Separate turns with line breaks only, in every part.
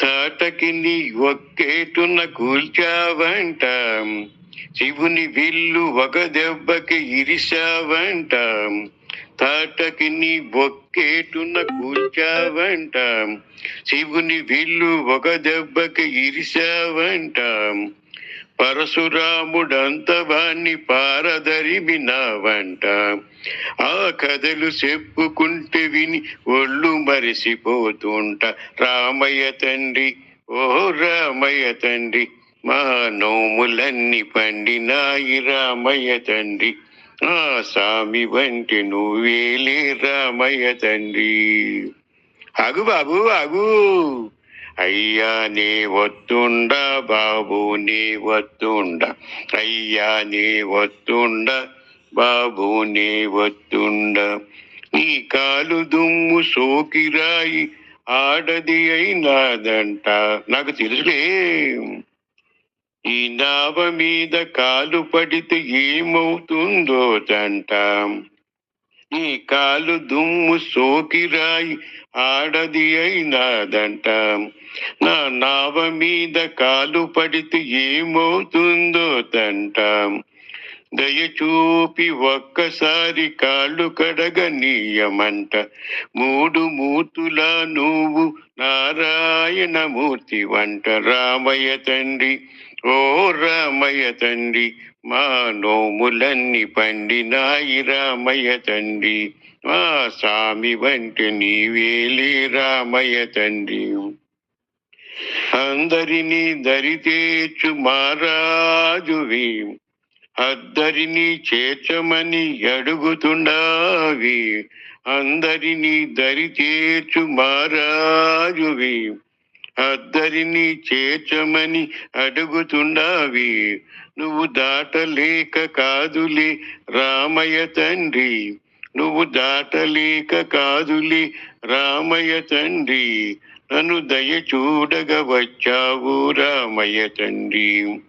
తాటకిని ఒక్కేటున కూల్చావంట. శివుని విల్లు ఒక దెబ్బకి ఇరిశావంట. తాటకి నీ బొక్కేటున కూల్చావంట. శివుని విల్లు ఒక దెబ్బకి ఇరిశావంట. పరశురాముడంతవాణ్ణి పారదరిమినావంట ఆ కథలు చెప్పుకుంటే విని ఒళ్ళు మరిసిపోతుంట. రామయ్య తండ్రి ఓ రామయ్య తండ్రి మా నోములన్నీ పండినాయి రామయ్య తండ్రి. ఆ స్వామి వంటి నువ్వేలే రామయ్య తండ్రి. అగు బాబు అగు అయ్యా నీ వత్తుండ బాబు నీ వత్తుండ అయ్యా నీ వత్తుండ బాబు నీ వత్తుండ నీ కాలు దుమ్ము సోకిరాయి ఆడది అయినాదంట. నాకు తెలుసులే. ఈ నావ మీద కాలు పడితే ఏమవుతుందో తంట. నీ కాలు దుమ్ము సోకిరాయి ఆడది అయినాదంట. నా నావ మీద కాలు పడితే ఏమవుతుందో తంట దయచూపి ఒక్కసారి కాళ్ళు కడగనీయమంట. మూడు మూతులా నువ్వు నారాయణ మూర్తి వంట. రామయ్య తండ్రి ఓ రామయ్య తండ్రి మా నోములన్నీ పండినాయి రామయ్య తండ్రి. మా స్వామి వంటి నీవేలి రామయ్య తండ్రి. అందరినీ దరితేచు మారాజువి అద్దరిని చేర్చమని అడుగుతుండావి. అందరినీ దరి చేర్చు మారాజువి అద్దరిని చేర్చమని అడుగుతుండావి. నువ్వు దాటలేక కాదులే రామయ్య తండ్రి. నువ్వు దాటలేక కాదులే రామయ్య తండ్రి. నన్ను దయ చూడగా వచ్చావు రామయ్య తండ్రి.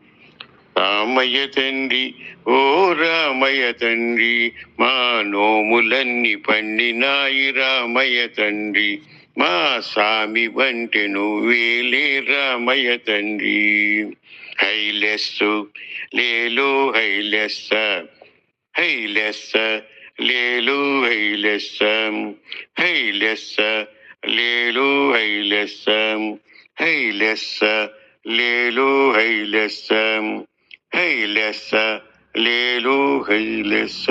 రామయ్య తండ్రి ఓ రామయ్య తండ్రి మా నోములన్నీ పండినాయి రామయ్య తండ్రి. మా స్వామి వంటి నువ్వేలే రామయ్య తండ్రి. హైలెస్సు లేలు హైలెస్స హైలెస్స లేలు హైలెస్స హైలెస్స లేలు హైలెస్స హైలెస్స లేలు హైలెస్స హైలెస్స లేలు హైలెస్స.